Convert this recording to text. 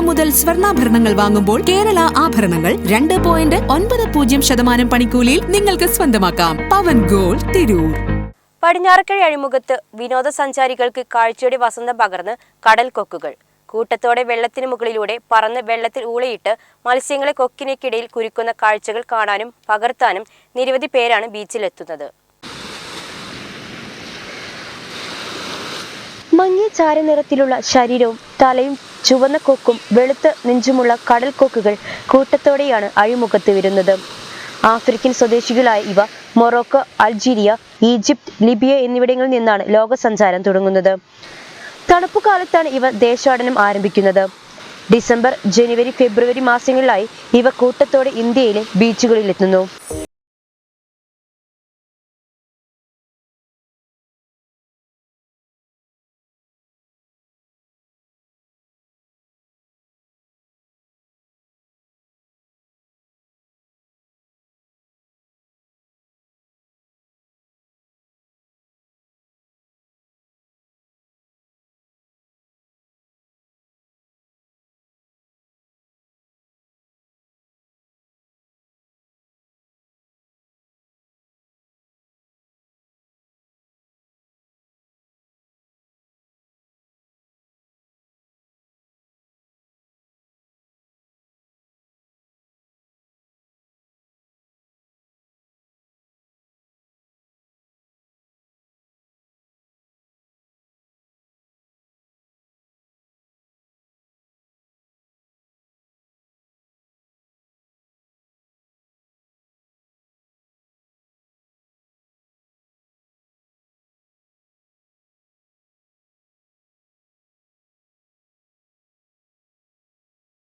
മുതൽ സ്വർണാഭരണങ്ങൾ വാങ്ങുമ്പോൾ കേരള ആഭരണങ്ങൾ രണ്ട് പോയിന്റ് ഒൻപത് പൂജ്യം ശതമാനം പണിക്കൂലിയിൽ നിങ്ങൾക്ക് സ്വന്തമാക്കാം. പവൻ ഗോൾ തിരൂർ. പടിഞ്ഞാറക്കഴി അഴിമുഖത്ത് വിനോദസഞ്ചാരികൾക്ക് കാഴ്ചയുടെ വസന്തം പകർന്ന് കടൽ കൊക്കുകൾ. കൂട്ടത്തോടെ വെള്ളത്തിന് മുകളിലൂടെ പറന്ന് വെള്ളത്തിൽ ഊളയിട്ട് മത്സ്യങ്ങളെ കൊക്കിനേക്കിടയിൽ കുരുക്കുന്ന കാഴ്ചകൾ കാണാനും പകർത്താനും നിരവധി പേരാണ് ബീച്ചിലെത്തുന്നത്. ചാരനിറത്തിലുള്ള ശരീരവും തലയും ചുവന്ന കൊക്കും വെളുത്ത നെഞ്ചുമുള്ള കടൽ കൊക്കുകൾ കൂട്ടത്തോടെയാണ് അഴിമുഖത്ത് വരുന്നത്. ആഫ്രിക്കൻ സ്വദേശികളായ ഇവ മൊറോക്കോ അൾജീരിയ ഈജിപ്ത് ലിബിയ എന്നിവിടങ്ങളിൽ നിന്നാണ് ലോകസഞ്ചാരം തുടങ്ങുന്നത്. തണുപ്പ് കാലത്താണ് ഇവ ദേശാടനം ആരംഭിക്കുന്നത്. ഡിസംബർ ജനുവരി ഫെബ്രുവരി മാസങ്ങളിലായി ഇവ കൂട്ടത്തോടെ ഇന്ത്യയിലെ ബീച്ചുകളിലെത്തുന്നു.